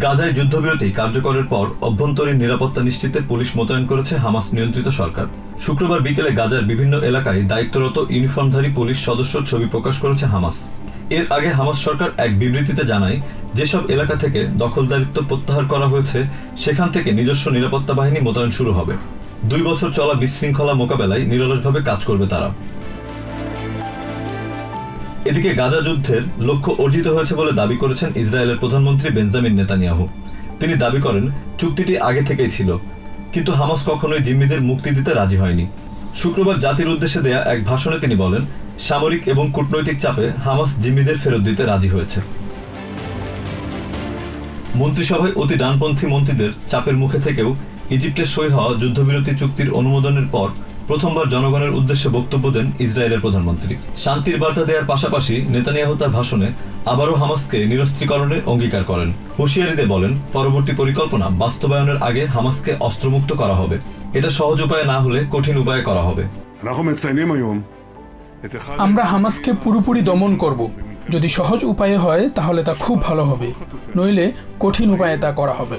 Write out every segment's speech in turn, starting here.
গাজায় যুদ্ধবিরতি কার্যকরের পর অভ্যন্তরীণ নিরাপত্তা নিশ্চিতে পুলিশ মোতায়েন করেছে হামাস নিয়ন্ত্রিত সরকার। শুক্রবার বিকেলে গাজার বিভিন্ন এলাকায় দায়িত্বরত ইউনিফর্মধারী পুলিশ সদস্য ছবি প্রকাশ করেছে হামাস। এর আগে হামাস সরকার এক বিবৃতিতে জানায়, যেসব এলাকা থেকে দখলদারিত্ব প্রত্যাহার করা হয়েছে, সেখান থেকে নিজস্ব নিরাপত্তা বাহিনী মোতায়েন শুরু হবে। দুই বছর চলা বিশৃঙ্খলা মোকাবেলায় নিরলসভাবে কাজ করবে তারা। এদিকে গাজা যুদ্ধের লক্ষ্য অর্জিত হয়েছে বলে দাবি করেছেন ইসরায়েলের প্রধানমন্ত্রী বেঞ্জামিন নেতানিয়াহু। তিনি দাবি করেন, চুক্তিটি আগে থেকেই ছিল, কিন্তু হামাস কখনোই জিম্মিদের মুক্তি দিতে রাজি হয়নি। শুক্রবার জাতির উদ্দেশ্যে দেয়া এক ভাষণে তিনি বলেন, সামরিক এবং কূটনৈতিক চাপে হামাস জিম্মিদের ফেরত দিতে রাজি হয়েছে। মন্ত্রিসভায় অতি ডানপন্থী মন্ত্রীদের চাপের মুখে থেকেও ইজিপ্টের সই হওয়া যুদ্ধবিরতি চুক্তির অনুমোদনের পর প্রথমবার জনগণের উদ্দেশ্যে বক্তব্য দেন ইসরায়েলের প্রধানমন্ত্রী। শান্তির বার্তা দেওয়ার পাশাপাশি নেতানিয়াহু তার ভাষণে আবারও হামাসকে নিরস্ত্রীকরণে অঙ্গীকার করেন। হুঁশিয়ারিতে বলেন পরবর্তী পরিকল্পনা বাস্তবায়নের আগে হামাসকে অস্ত্রমুক্ত করা হবে। এটা সহজ উপায়ে না হলে কঠিন উপায়ে করা হবে। আমরা হামাসকে পুরোপুরি দমন করব। যদি সহজ উপায়ে হয় তাহলে তা খুব ভালো হবে। নইলে কঠিন উপায়ে তা করা হবে।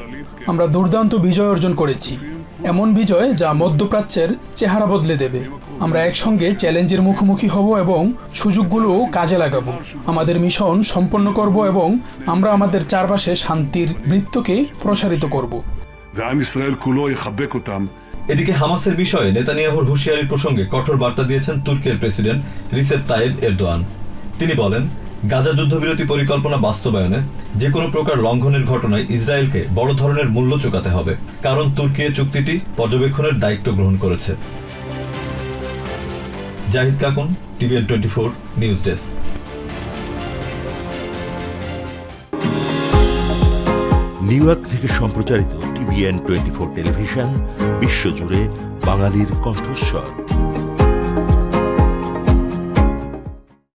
আমরা দুর্দান্ত বিজয় অর্জন করেছি। এমন বিজয় যা মধ্যপ্রাচ্যের চেহারা বদলে দেবে। আমরা একসঙ্গে চ্যালেঞ্জের মুখোমুখি হব এবং সুযোগগুলো কাজে লাগাবো। আমাদের মিশন সম্পন্ন করব এবং আমরা আমাদের চারপাশে শান্তির বৃত্তকে প্রসারিত করব। এদিকে হামাসের বিষয়ে নেতানিয়াহুর হুঁশিয়ারি প্রসঙ্গে কঠোর বার্তা দিয়েছেন তুর্কের প্রেসিডেন্ট রিসেপ তাইব এরদোয়ান। তিনি বলেন গাজা যুদ্ধবিরতি পরিকল্পনা বাস্তবায়নে যে কোনো প্রকার লঙ্ঘনের ঘটনায় ইসরায়েলকে বড় ধরনের মূল্য চুকাতে হবে, কারণ তুর্কি চুক্তিটি পর্যবেক্ষণের দায়িত্ব গ্রহণ করেছে। Zahid Kakun, TVN twenty four news desk. New York থেকে সম্প্রচারিত টিভিএন টোয়েন্টি ফোর টেলিভিশন, বিশ্বজুড়ে বাঙালির কণ্ঠস্বর।